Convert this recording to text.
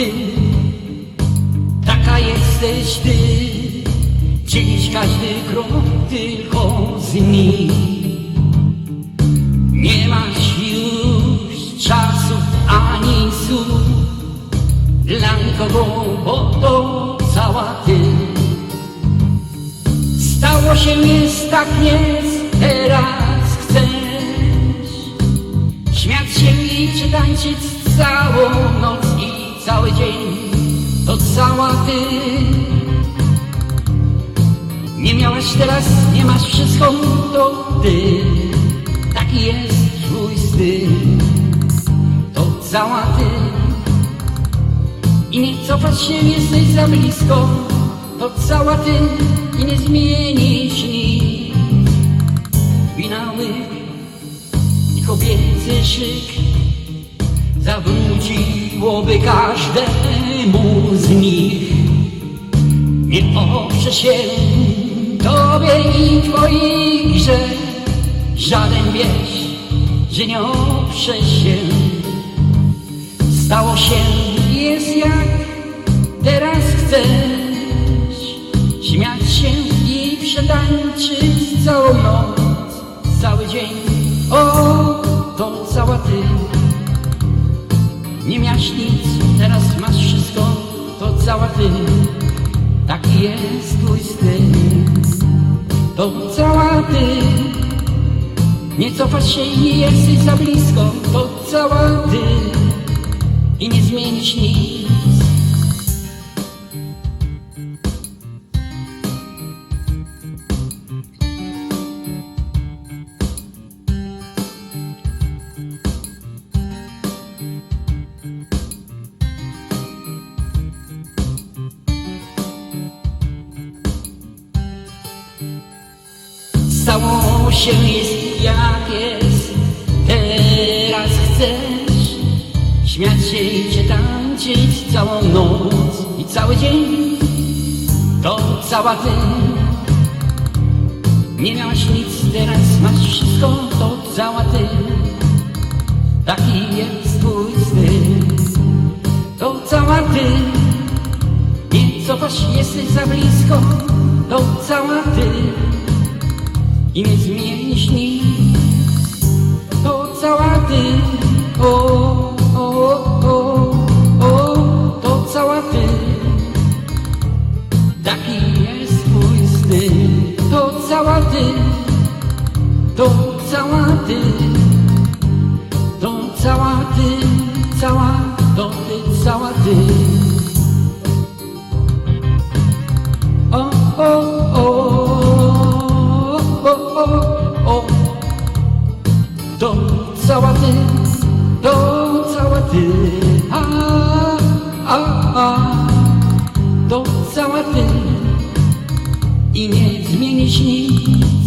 ty, taka jesteś ty. Dziś każdy krok tylko z nim. Nie masz już czasu ani słów dla nikogo, bo to cała ty. Stało się jest tak jest, teraz chcesz Śmiać się i czy tańczyć całą noc i cały dzień To cała ty. Nie miałaś teraz, nie masz wszystko, to ty. Taki jest twój styl To cała ty. I nie cofasz się, jesteś za blisko To cała ty. I nie zmienisz nic. Winały i kobiecy szyk Zawróciłoby każdemu z nich. Nie oprze się tobie i grze Żaden wiesz, że nie oprze się. Stało się, jest jak teraz chcesz. Śmiać się i przetańczyć całą noc, cały dzień O, to Nie miałaś nic, teraz masz wszystko To cała ty. Taki jest twój styl. To cała ty. Nie cofasz się i nie jesteś za blisko To cała ty. I nie zmienisz nic. Stało się jest jak jest, teraz chcesz Śmiać się i cię tańczyć całą noc i cały dzień? To cała ty. Nie miałaś nic, teraz masz wszystko To cała ty. Taki jest twój styl. To cała ty. Nie cofasz, jesteś za blisko. To cała ty I nie zmienisz nic To cała ty o, o, o, o, to cała ty. Taki jest twój styl, to cała ty, to cała ty, to cała ty, cała, to ty, cała ty. a, a, a, do załatwy i nie zmienisz nic.